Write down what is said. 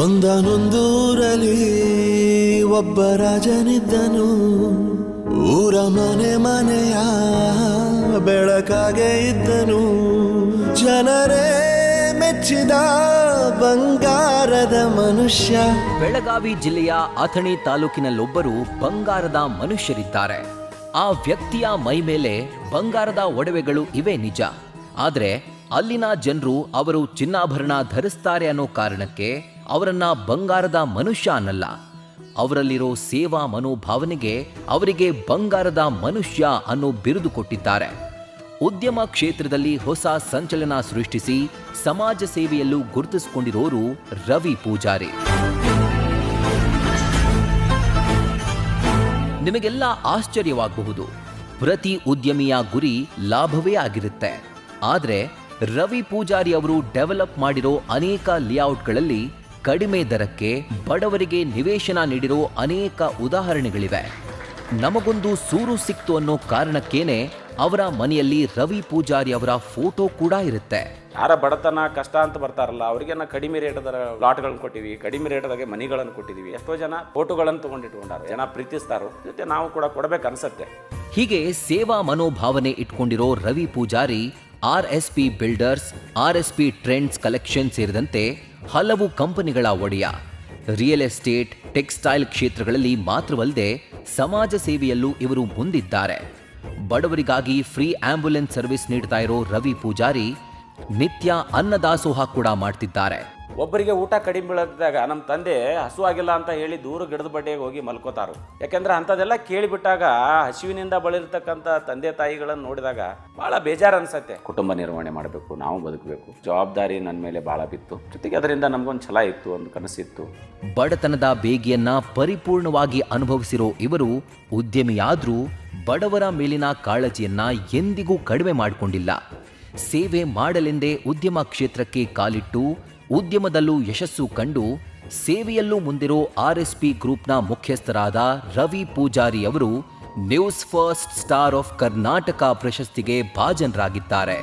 ಒಂದನೊಂದೂರಲ್ಲಿ ಒಬ್ಬ ರಾಜನಿದ್ದನು. ಊರ ಮನೆ ಮನೆಯ ಬೆಳಕಾಗೆ ಇದ್ದನು. ಜನರೇ ಮೆಚ್ಚಿದ ಬಂಗಾರದ ಮನುಷ್ಯ. ಬೆಳಗಾವಿ ಜಿಲ್ಲೆಯ ಅಥಣಿ ತಾಲೂಕಿನಲ್ಲೊಬ್ಬರು ಬಂಗಾರದ ಮನುಷ್ಯರಿದ್ದಾರೆ. ಆ ವ್ಯಕ್ತಿಯ ಮೈ ಮೇಲೆ ಬಂಗಾರದ ಒಡವೆಗಳು ಇವೆ ನಿಜ. ಆದರೆ ಅಲ್ಲಿನ ಜನರು ಅವರು ಚಿನ್ನಾಭರಣ ಧರಿಸ್ತಾರೆ ಅನ್ನೋ ಕಾರಣಕ್ಕೆ ಅವರನ್ನ ಬಂಗಾರದ ಮನುಷ್ಯ ಅನ್ನಲ್ಲ. ಅವರಲ್ಲಿರೋ ಸೇವಾ ಮನೋಭಾವನೆಗೆ ಅವರಿಗೆ ಬಂಗಾರದ ಮನುಷ್ಯ ಅನ್ನೋ ಬಿರುದು ಕೊಟ್ಟಿದ್ದಾರೆ. ಉದ್ಯಮ ಕ್ಷೇತ್ರದಲ್ಲಿ ಹೊಸ ಸಂಚಲನ ಸೃಷ್ಟಿಸಿ ಸಮಾಜ ಸೇವೆಯಲ್ಲೂ ಗುರುತಿಸಿಕೊಂಡಿರೋರು ರವಿ ಪೂಜಾರಿ. ನಿಮಗೆಲ್ಲ ಆಶ್ಚರ್ಯವಾಗಬಹುದು. ಪ್ರತಿ ಉದ್ಯಮಿಯ ಗುರಿ ಲಾಭವೇ ಆಗಿರುತ್ತೆ. ಆದರೆ ರವಿ ಪೂಜಾರಿ ಅವರು ಡೆವಲಪ್ ಮಾಡಿರೋ ಅನೇಕ ಲೇಔಟ್ಗಳಲ್ಲಿ ಕಡಿಮೆ ದರಕ್ಕೆ ಬಡವರಿಗೆ ನಿವೇಶನ ನೀಡಿರೋ ಅನೇಕ ಉದಾಹರಣೆಗಳಿವೆ. ನಮಗೊಂದು ಸೂರು ಸಿಕ್ತು ಅನ್ನೋ ಕಾರಣಕ್ಕೇನೆ ಅವರ ಮನೆಯಲ್ಲಿ ರವಿ ಪೂಜಾರಿ ಅವರ ಫೋಟೋ ಕೂಡ ಇರುತ್ತೆ. ಯಾರ ಬಡತನ ಕಷ್ಟ ಅಂತ ಬರ್ತಾರಲ್ಲ ಅವರಿಗೆ ನಾವು ಕಡಿಮೆ ರೇಟದ ಲಾಟ್ಗಳನ್ನು ಕೊಟ್ಟಿವಿ ಕಡಿಮೆ ರೇಟದಾಗೆ ಮನೆಗಳನ್ನು ಕೊಟ್ಟಿದ್ದೀವಿ ಎಷ್ಟೋ ಜನ ಫೋಟೋಗಳನ್ನು ತೊಗೊಂಡಿಟ್ಕೊಂಡಾರ ಜನ ಪ್ರೀತಿಸ್ತಾರೋ ಜೊತೆ ನಾವು ಕೂಡ ಕೊಡಬೇಕು ಅನ್ಸತ್ತೆ. ಹೀಗೆ ಸೇವಾ ಮನೋಭಾವನೆ ಇಟ್ಕೊಂಡಿರೋ Ravi Pujari R S P builders, R S P trends collection ಸೇರಿದಂತೆ ಹಲವು ಕಂಪನಿಗಳ ಒಡೆಯ. ರಿಯಲ್ ಎಸ್ಟೇಟ್, ಟೆಕ್ಸ್ಟೈಲ್ ಕ್ಷೇತ್ರಗಳಲ್ಲಿ ಮಾತ್ರವಲ್ಲದೆ ಸಮಾಜ ಸೇವೆಯಲ್ಲೂ ಇವರು ಮುಂದಿದ್ದಾರೆ. ಬಡವರಿಗಾಗಿ ಫ್ರೀ ಆಂಬ್ಯುಲೆನ್ಸ್ ಸರ್ವಿಸ್ ನೀಡ್ತಾ ಇರೋ ರವಿ ಪೂಜಾರಿ ನಿತ್ಯ ಅನ್ನದಾಸೋಹ ಕೂಡ ಮಾಡ್ತಿದ್ದಾರೆ. ಒಬ್ಬರಿಗೆ ಊಟ ಕಡಿಮೆ ಬೀಳದಾಗ ನಮ್ಮ ತಂದೆ ಹಸುವಾಗಿಲ್ಲ ಆಗಿಲ್ಲ ಅಂತ ಹೇಳಿ ದೂರ ಗಿಡದ ಬಡ್ಡೆಗೆ ಹೋಗಿ ಮಲ್ಕೋತಾರು. ಯಾಕೆಂದ್ರೆ ಅಂಥದ್ದೆಲ್ಲ ಕೇಳಿಬಿಟ್ಟಾಗ ಹಸುವಿನಿಂದ ಬಳಿರ್ತಕ್ಕಂಥ ತಂದೆ ತಾಯಿಗಳನ್ನು ನೋಡಿದಾಗ ಭಾಳ ಬೇಜಾರು ಅನ್ಸತ್ತೆ. ಕುಟುಂಬ ನಿರ್ವಹಣೆ ಮಾಡಬೇಕು ನಾವು ಬದುಕಬೇಕು. ಜವಾಬ್ದಾರಿ ನನ್ನ ಮೇಲೆ ಭಾಳ ಬಿತ್ತು. ಜೊತೆಗೆ ಅದರಿಂದ ನಮಗೊಂದು ಛಲ ಇತ್ತು ಒಂದು ಕನಸಿತ್ತು. ಬಡತನದ ಬೇಗಿಯನ್ನ ಪರಿಪೂರ್ಣವಾಗಿ ಅನುಭವಿಸಿರೋ ಇವರು ಉದ್ಯಮಿಯಾದರೂ ಬಡವರ ಮೇಲಿನ ಕಾಳಜಿಯನ್ನ ಎಂದಿಗೂ ಕಡಿಮೆ ಮಾಡಿಕೊಂಡಿಲ್ಲ. ಸೇವೆ ಮಾಡಲೆಂದೇ ಉದ್ಯಮ ಕ್ಷೇತ್ರಕ್ಕೆ ಕಾಲಿಟ್ಟು ಉದ್ಯಮದಲ್ಲೂ ಯಶಸ್ಸು ಕಂಡು ಸೇವೆಯಲ್ಲೂ ಮುಂದಿರೋ ಆರ್ ಎಸ್ ಪಿ ಗ್ರೂಪ್ನ ಮುಖ್ಯಸ್ಥರಾದ ರವಿ ಪೂಜಾರಿ ಅವರು news first star of Karnataka ಪ್ರಶಸ್ತಿಗೆ ಭಾಜನರಾಗಿದ್ದಾರೆ.